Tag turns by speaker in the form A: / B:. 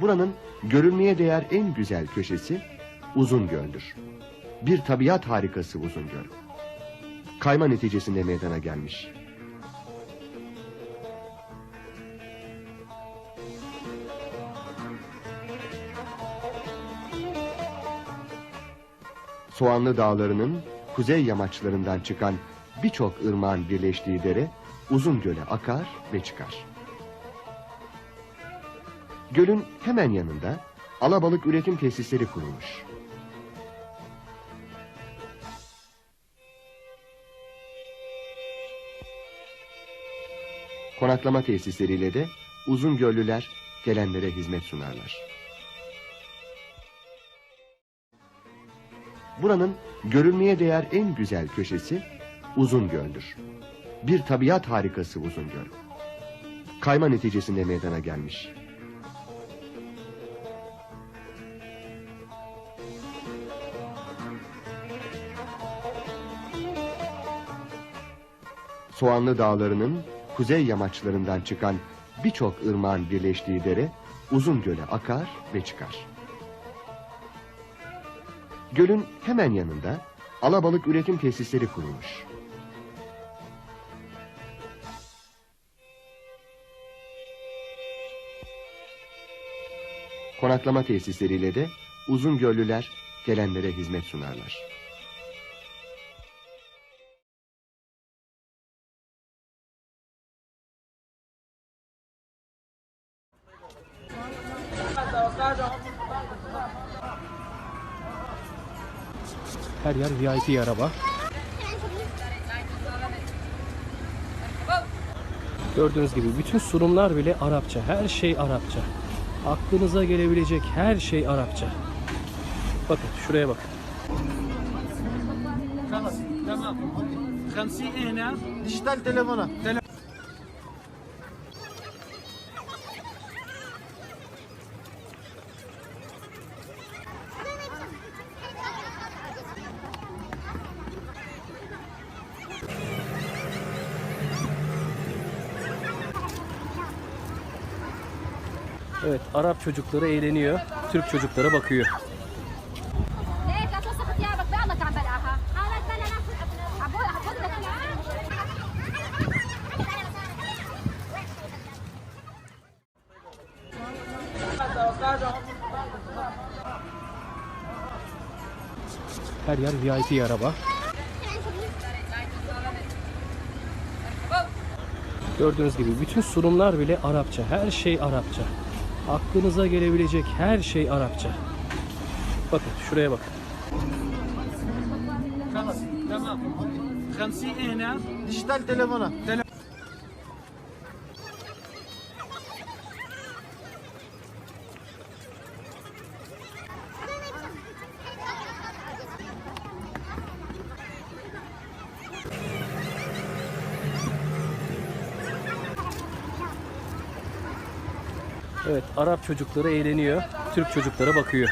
A: Buranın görülmeye değer en güzel köşesi Uzungöl'dür. Bir tabiat harikası Uzungöl. Kayma neticesinde meydana gelmiş. Soğanlı Dağları'nın kuzey yamaçlarından çıkan birçok ırmağın birleştiği dere Uzungöl'e akar ve çıkar. Gölün hemen yanında alabalık üretim tesisleri kurulmuş. Konaklama tesisleriyle de Uzungöllüler gelenlere hizmet sunarlar. Buranın görülmeye değer en güzel köşesi Uzungöl'dür. Bir tabiat harikası Uzungöl. Kayma neticesinde meydana gelmiş. Soğanlı Dağları'nın kuzey yamaçlarından çıkan birçok ırmağın birleştiği dere Uzungöl'e akar ve çıkar. Gölün hemen yanında alabalık üretim tesisleri kurulmuş. Konaklama tesisleriyle de Uzungöllüler gelenlere hizmet sunarlar.
B: Her yer VIP araba. Gördüğünüz gibi bütün sunumlar bile Arapça. Her şey Arapça. Aklınıza gelebilecek her şey Arapça. Bakın şuraya bakın.
C: خلاص تمام 50 هنا
D: Dijital telefona.
B: Evet Arap çocukları eğleniyor. Türk çocuklara bakıyor. Her yer VIP araba. Gördüğünüz gibi bütün sunumlar bile Arapça. Her şey Arapça. Aklınıza gelebilecek her şey Arapça. Bakın şuraya bakın.
C: Tamam. 50 hena.
D: Dijital telefona.
B: Evet Arap çocukları eğleniyor. Türk çocuklara bakıyor.